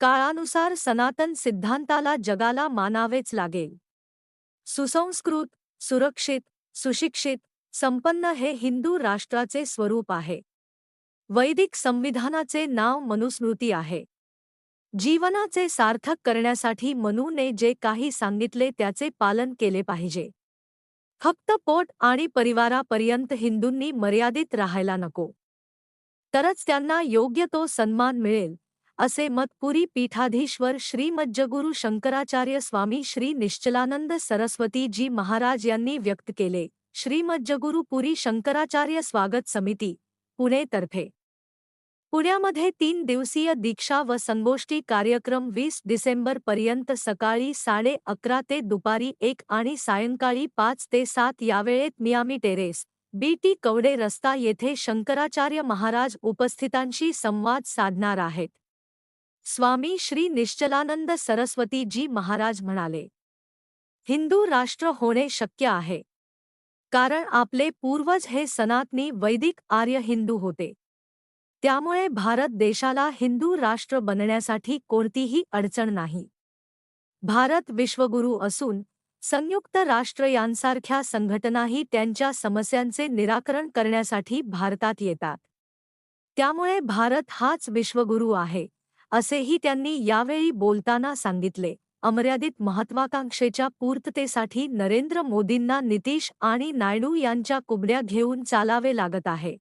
काळानुसार सनातन सिद्धांताला जगाला मानावेच लागेल. सुसंस्कृत सुरक्षित सुशिक्षित संपन्न हे हिंदू राष्ट्राचे स्वरूप आहे. वैदिक संविधानाचे नाव मनुस्मृती आहे. जीवनाचे सार्थक करण्यासाठी मनूने जे काही सांगितले त्याचे पालन केले पाहिजे. फक्त पोट आणि परिवारापर्यंत हिंदूंनी मर्यादित राहायला नको. तरच त्यांना योग्य तो सन्मान मिळेल. असे मत पुरी पीठाधीश्वर श्रीमज्जगुरु शंकराचार्य स्वामी श्री निश्चलानंद सरस्वती जी महाराज यांनी व्यक्त केले. श्रीमज्जगुरु पुरी शंकराचार्य स्वागत समिती पुणे तर्फे. पुण्यामध्ये तीन दिवसीय दीक्षा व संगोष्ठी कार्यक्रम वीस डिसेंबर पर्यंत सकाळी साडे अकरा ते दुपारी एक आणि सायंकाळी पाच ते सात यावेळेत मियामी टेरेस बीटी कवडे रस्ता येथे शंकराचार्य महाराज उपस्थितांशी संवाद साधणार आहेत. स्वामी श्री निश्चलानंद सरस्वती जी महाराज म्हणाले हिंदू राष्ट्र होणे शक्य आहे. कारण आपले पूर्वज हे सनातनी वैदिक आर्य हिंदू होते. त्यामुळे भारत देशाला हिंदू राष्ट्र बनण्यासाठी कोणतीही अडचण नाही. भारत विश्वगुरू असून संयुक्त राष्ट्र यांसारख्या संघटनाही त्यांच्या समस्यांचे निराकरण करण्यासाठी भारतात येतात. त्यामुळे भारत हाच विश्वगुरू आहे. असेही त्यांनी यावेळी बोलताना सांगितले. अमर्यादित महत्वाकांक्षेच्या पूर्ततेसाठी नरेंद्र मोदींना नितीश आणि नायडू यांच्या कुबड्या घेऊन चालावे लागत आहे.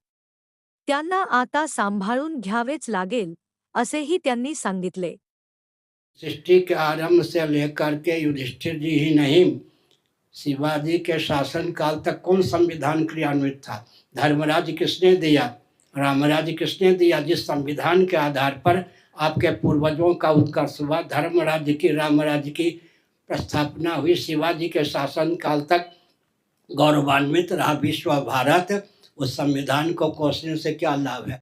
त्यांना आता सांभाळून घ्यावेच लागेल असेही त्यांनी सांगितले. सृष्टि के आरंभ से लेकर के युधिष्ठिर जी ही नहीं शिवाजी के शासन काल तक कौन संविधान क्रियान्वित था? धर्मराज किसने दिया? रामराज किसने दिया? जिस संविधान के आधार पर आपके पूर्वजों का उत्कर्ष हुआ। धर्म राज्य की, राम राज्य की प्रस्थापना हुई। शिवाजी के शासन काल तक गौरवान्वित रहा विश्व भारत। उस संविधान को कोसने से क्या लाभ है?